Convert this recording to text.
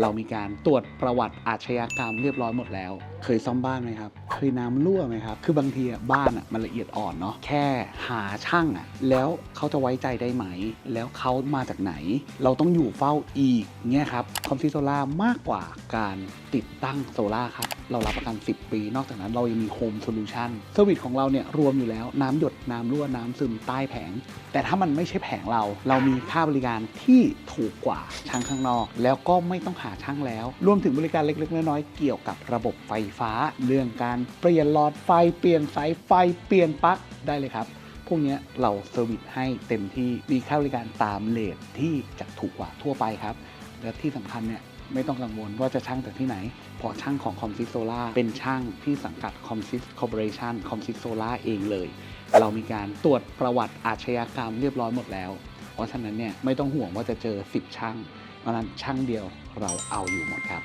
เรามีการตรวจประวัติอาชญากรรมเรียบร้อยหมดแล้ว เคยซ่อมบ้านไหมครับ เคยน้ำรั่วไหมครับ คือบางทีอะบ้านอะมันละเอียดอ่อนเนาะ แค่หาช่างอะแล้วเขาจะไว้ใจได้ไหม แล้วเขามาจากไหน เราต้องอยู่เฝ้าอีกเนี่ยครับ คอมซิโซล่ามากกว่าการติดตั้งโซล่าครับ เรารับประกัน 10 ปี นอกจากนั้นเรายังมีโฮมโซลูชันเซอร์วิสของเราเนี่ยรวมอยู่แล้วน้ำหยดน้ำรั่วน้ำซึมใต้แผง แต่ถ้ามันไม่ใช่แผงเรา เรามีค่าบริการที่ถูกกว่าช่างข้างนอก แล้วก็ไม่ต้องหาช่างแล้ว รวมถึงบริการเล็กๆ น้อยๆ เกี่ยวกับระบบไฟฟ้า เรื่องการเปลี่ยนหลอดไฟ เปลี่ยนสายไฟ เปลี่ยนปลั๊กได้เลยครับ พวกนี้เราเซอร์วิสให้เต็มที่ มีค่าบริการตามเลทที่จะถูกกว่าทั่วไปครับ และที่สำคัญเนี่ยไม่ต้องกังวลว่าจะช่างจากที่ไหน เพราะช่างของ c o m s i s Solar เป็นช่างที่สังกัด c o m s i s Corporation c o m s i s Solar เองเลย เรามีการตรวจประวัติอาชญากรรมเรียบร้อยหมดแล้ว เพราะฉะนั้นเนี่ยไม่ต้องห่วงว่าจะเจอ 10 ช่าง เพราะฉะนั้นช่างเดียวเราเอาอยู่หมดครับ